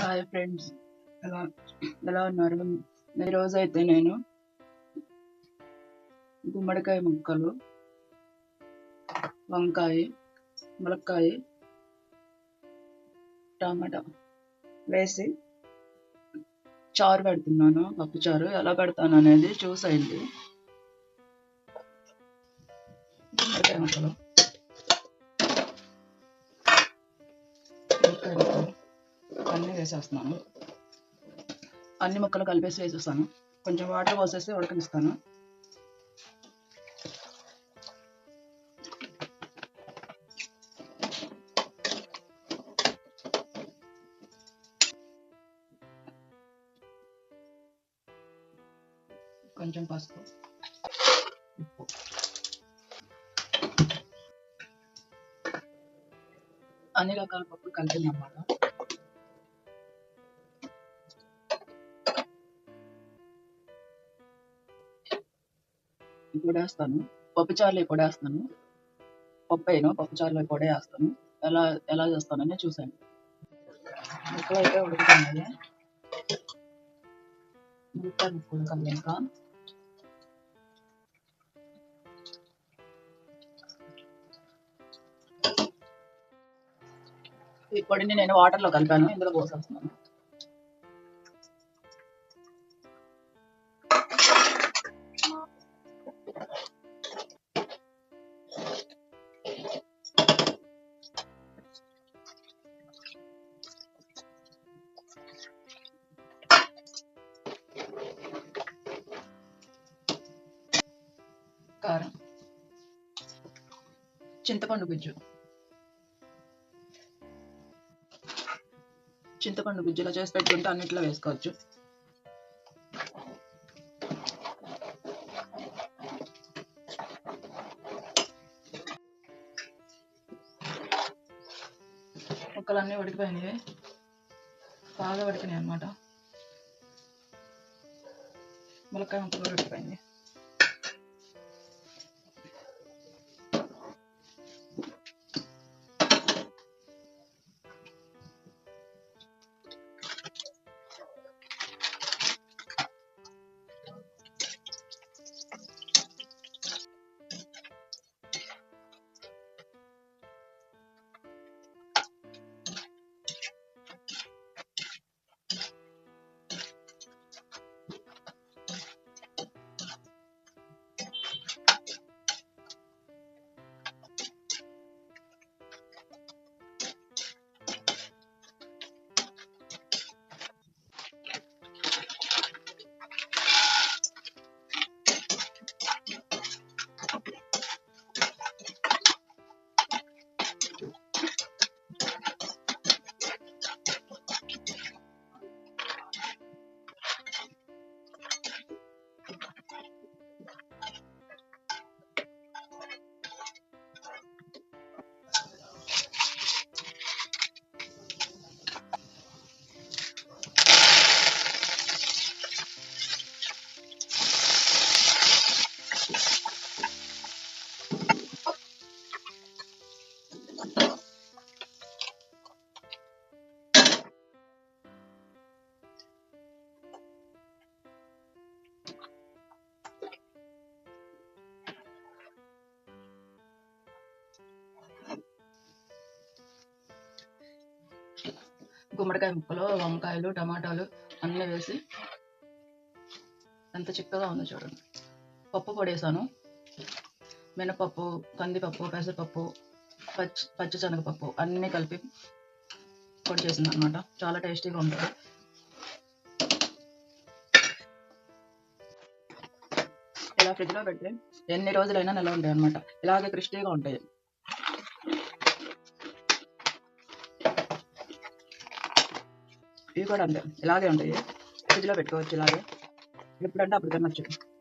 Hi friends ఎలా ఎలా ఉన్నారు? ఈరోజు అయితే నేను గుమ్మడికాయ ముక్కలు వంకాయ ములక్కాయ టమాటా వేసి చారు పెడుతున్నాను. పప్పు చారు ఎలా పెడతాను అనేది చూసేయండి. గుమ్మడికాయ ముక్కలు. వేసేస్తున్నాను అన్ని ముక్కలు కలిపేసి వేసేస్తాను. కొంచెం వాటర్ పోసేసి ఉడకనిస్తాను. కొంచెం పసుపు. ఉప్పు అన్ని రకాల పప్పు కలిపిందన్నమాట కూడా వేస్తాను పప్పు కూడా వేస్తాను పప్పు అయినా పప్పు చారులో కూడా వేస్తాను ఎలా ఎలా చేస్తానని చూసాను ముక్కలు అయితే ఉడుకుతున్నాయి ముక్కలు ఉడకాలి ఇంకా ఈ పొడిని నేను వాటర్లో కలిపాను. ఇందులో పోసేస్తున్నాను. కారం. చింతపండు గుజ్జు. చింతపండు గుజ్జులో చేసి పెట్టుకుంటే అన్నిట్లో వేసుకోవచ్చు. ముక్కలన్నీ ఉడికిపోయినాయి బాగా ఉడికినాయి అన్నమాట. ములక్కాయ ముక్కలు ఉడికిపోయినాయి గుమ్మడికాయ ముక్కలు వంకాయలు టమాటాలు అన్నీ వేసి ఎంత చిక్కగా ఉందో చూడండి. పప్పు పొడేసాను మినపప్పు కందిపప్పు పెసరపప్పు పచ్చి పచ్చి శనగపప్పు అన్నీ కలిపి పొడి చేసింది అనమాట చాలా టేస్టీగా ఉంటుంది. ఇలా ఫ్రిడ్జ్లో పెడితే ఎన్ని రోజులైనా నిల్వ ఉంటాయి అనమాట ఇలాగే క్రిస్టీగా ఉంటాయి. ఇవి కూడా అంతే. ఇలాగే ఉంటాయి. ఫ్రిడ్జ్లో పెట్టుకోవచ్చు ఇలాగే. ఎప్పుడంటే అప్పుడు తినొచ్చు.